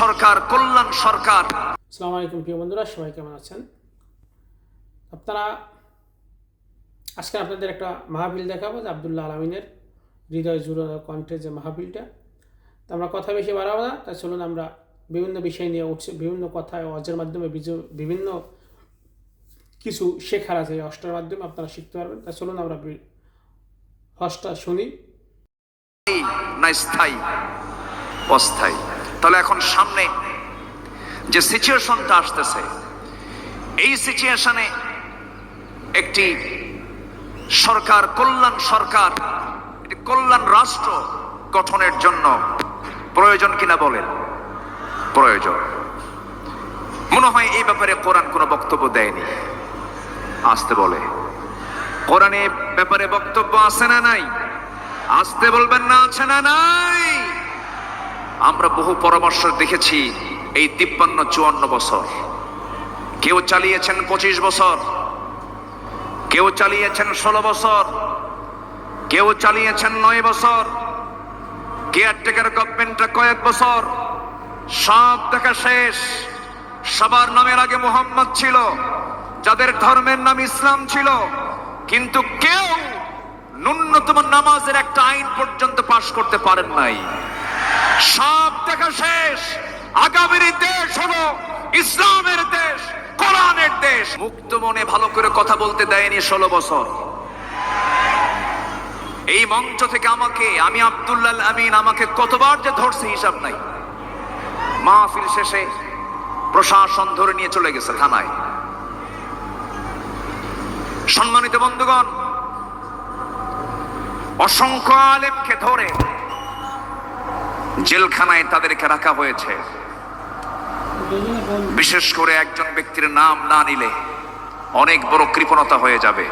সরকার কল্যাণ সরকার। আসসালামু আলাইকুম প্রিয় বন্ধুরা সবাই কেমন আছেন? আপনারা আজকে আপনাদের একটা মাহফিল দেখাবো যে আবদুল্লাহ আলমিনের হৃদয় জুড়ো কণ্ঠে যে মাহফিলটা। তো আমরা কথা বেশি বাড়াবো না তাই চলুন আমরা বিভিন্ন বিষয় নিয়ে উঠছে বিভিন্ন কথায় অজের মাধ্যমে বিভিন্ন কিছু শেখার আছে এই অষ্টার মাধ্যমে আপনারা শিখতে পারবেন। তাই চলুন আমরা হজটা শুনি। স্থায়ী অস্থায়ী। তাহলে এখন সামনে যে সিচুয়েশনটা আসতেছে, এই সিচুয়েশনে একটি সরকার, কল্যাণ সরকার, একটি কল্যাণ রাষ্ট্র গঠনের জন্য প্রয়োজন কিনা বলেন? প্রয়োজন। মনে হয় এই ব্যাপারে কোরআন কোনো বক্তব্য দেয়নি। আসতে বলে। কোরআনে ব্যাপারে বক্তব্য আছে না নাই? আসতে বলবেন না, আছে না নাই? আমরা বহু পরামর্শ দেখেছি এই তিপ্পান্ন চুয়ান্ন বছর। কেউ চালিয়েছেন পঁচিশ বছর, কেউ চালিয়েছেন ষোলো বছর, কেউ চালিয়েছেন নয় বছর, কেয়ারটেকার গভর্নমেন্টটা কয়েক বছর, সব দেখা শেষ। সবার নামের আগে মোহাম্মদ ছিল, যাদের ধর্মের নাম ইসলাম ছিল, কিন্তু কেউ ন্যূনতম নামাজের একটা আইন পর্যন্ত পাশ করতে পারেন নাই। সব দেখা শেষ। আগামীর দেশ হলো ইসলামের দেশ, কোরআনের দেশ। মুক্ত মনে ভালো করে কথা বলতে দেয়নি ষোলো বছর। এই মঞ্চ থেকে আমাকে, আমি আব্দুল্লাহ আমিন, আমাকে কতবার যে ধরছে হিসাব নাই। মাহফিল শেষে প্রশাসন ধরে নিয়ে চলে গেছে থানায়। সম্মানিত বন্ধুগণ, অসংখ্য আলেমকে ধরে জেলখানায় তাদেরকে রাখা হয়েছে। বিশেষ করে একজন ব্যক্তির নাম না নিলে অনেক বড় কৃপণতা হয়ে যাবে।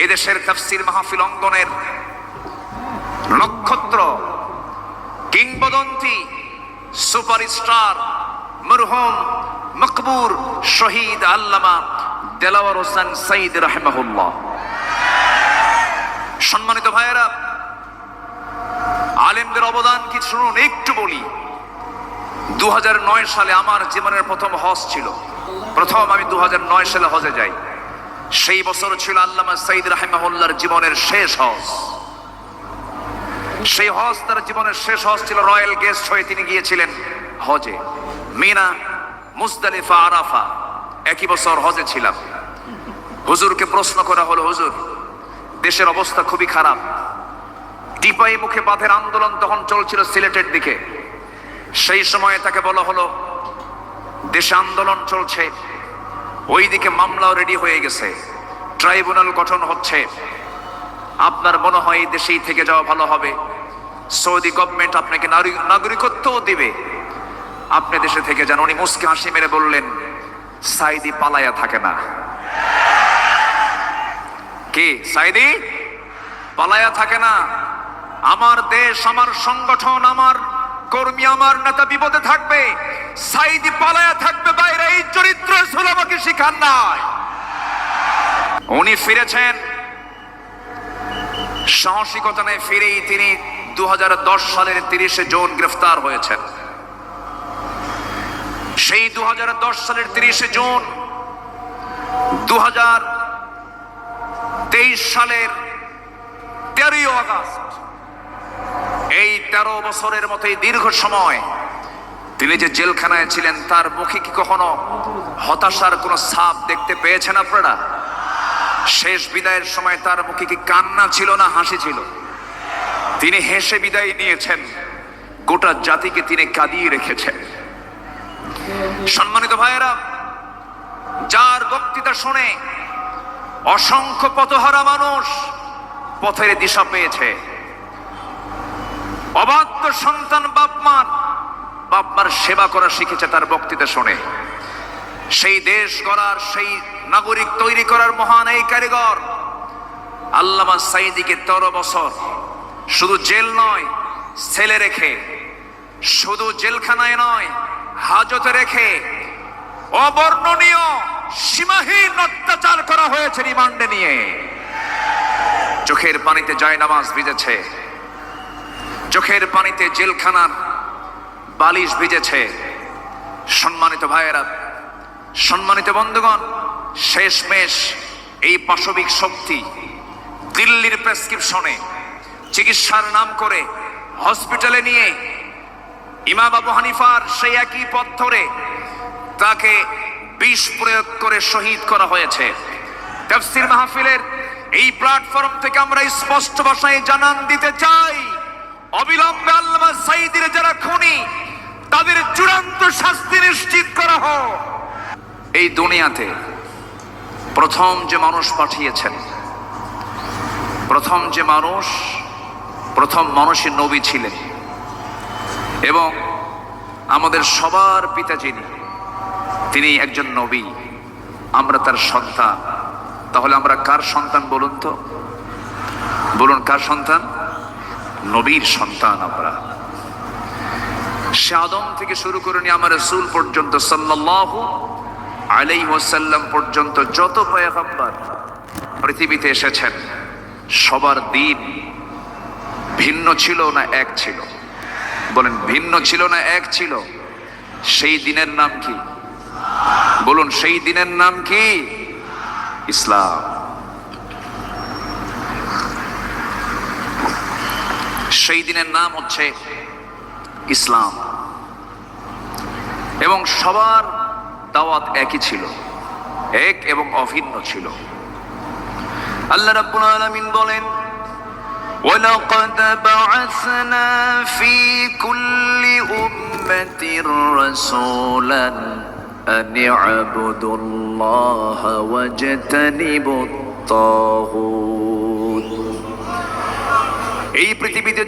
এই দেশের তাফসির মাহফিল অঙ্গনের নক্ষত্র, কিংবদন্তি, সুপারস্টার, মরহুম, মকবুর, শহীদ আল্লামা দেলাওয়ার হোসেন সঈদ রাহেমাহুল্লাহ। সম্মানিত ভাইয়েরা, আলেমদের অবদান কি শুনুন, একটু বলি। দু সালে আমার জীবনের প্রথম হজ ছিল। প্রথম আমি দু সালে হজে যাই। সেই বছর ছিল আল্লামা সঈদ রাহেমাহুল্লার জীবনের শেষ হজ। সেই হজ তার জীবনের শেষ হজ ছিল রয়্যাল গেস্ট হয়ে তিনি গিয়েছিলেন হজে। মিনা, মুজদালিফা, আরাফা, একই বছর হজে ছিলাম। হুজুরকে প্রশ্ন করা হলো, হুজুর, দেশের অবস্থা খুবই খারাপ। টিপাই মুখে বাঁধের আন্দোলন তখন চলছিল সিলেটের দিকে। সেই সময়ে তাকে বলা হলো, দেশে আন্দোলন চলছে, ওইদিকে মামলাও রেডি হয়ে গেছে ট্রাইব্যুনাল গঠন হচ্ছে। আপনার মনে হয় এই দেশেই থেকে যাওয়া ভালো হবে? সৌদি গভর্নমেন্ট আপনাকে নাগরি- নাগরিকত্বও দিবে। আপনি দেশে থেকে যান। উনি মুসকে হাসি মেরে বললেন, সাইদি পালায়া থাকে না। কি, সাইদি? পালায়া থাকে না? আমার দেশ, আমার সংগঠন, আমার কর্মী, আমার নেতা বিপদে থাকবে। সাইদি পালায়া থাকবে বাইরে, এই চরিত্র আমাকে শিখান নাই। উনি ফিরেছেন। সাহসিকতা নিয়ে ফিরেই তিনি দু সালের তিরিশে জুন গ্রেফতার হয়েছেন। সেই দু হাজার দশ সালের তিরিশে জুন দু তেইশ সালের তেরোই আগস্ট এই তেরো বছরের মতো এই দীর্ঘ সময় তিনি যে জেলখানায় ছিলেন, তার মুখে কি কখনো হতাশার কোনো ছাপ দেখতে পেয়েছেন আপনারা? শেষ বিদায়ের সময় তার মুখে কি কান্না ছিল না হাসি ছিল? তিনি হেসে বিদায় নিয়েছেন। গোটা জাতিকে তিনি কাঁদিয়ে রেখেছেন। সম্মানিত ভাইয়েরা, যার বক্তৃতা শুনে অসংখ্য পথহারা মানুষ পথের দিশা পেয়েছে। অবাধ্য সন্তান বাপমার। বাপমার সেবা করা শিখেছে তার বক্তৃতা শুনে। সেই দেশ গড়ার, সেই নাগরিক তৈরি করার মহান এই কারিগর আল্লামা সাইদিকে তেরো বছর শুধু জেল নয় ছেলে রেখে, শুধু জেলখানায় নয়, হাজতে রেখে অবর্ণনীয়, সীমাহীন অত্যাচার করা হয়েছে রিমান্ডে নিয়ে। চোখের পানিতে যায় নামাজ ভিজেছে। চোখের পানিতে জেলখানার বালিশ ভিজেছে। সম্মানিত ভাইয়েরা, সম্মানিত বন্ধুগণ, শেষমেশ এই পাশবিক শক্তি দিল্লির প্রেসক্রিপশনে চিকিৎসার নাম করে হসপিটালে নিয়ে ইমাম আবু হানিফার সেই একই পথ ধরে তাকে বিষ প্রয়োগ করে শহীদ করা হয়েছে। তাফসির মাহফিলের এই প্ল্যাটফর্ম থেকে আমরা স্পষ্ট ভাষায় জানান দিতে চাই। অবিলম্বে আল্লামা সাইদির যারা খুনি, তাদের চূড়ান্ত শাস্তি নিশ্চিত করা হোক। এই দুনিয়াতে প্রথম যে মানুষ পাঠিয়েছেন, প্রথম যে মানুষ, প্রথম মানুষের নবী ছিলেন। এবং আমাদের সবার পিতা যিনি, তিনি একজন নবী। আমরা তার সন্তান। তাহলে আমরা কার সন্তান বলুন তো? বলুন কার সন্তান? নবীর সন্তান আমরা। সে আদম থেকে শুরু করে নিয়ে আমার রসুল পর্যন্ত, সাল্লাল্লাহু আলাই ওয়াসাল্লাম পর্যন্ত যত পয়গম্বর পৃথিবীতে এসেছেন, সবার দিন ভিন্ন ছিল না এক ছিল। বলেন, ভিন্ন ছিল না এক ছিল। সেই দিনের নাম কি? বলুন, সেই দিনের নাম কি? ইসলাম। সেই দিনের নাম হচ্ছে ইসলাম এবং সবার দাওয়াত একই ছিল এক এবং অভিন্ন ছিল আল্লাহ রাব্বুল আলামিন বলেন ولقد بعثنا في كل أمة رسولا أن اعبدوا الله واجتنبوا الطاغوت এই পৃথিবীতে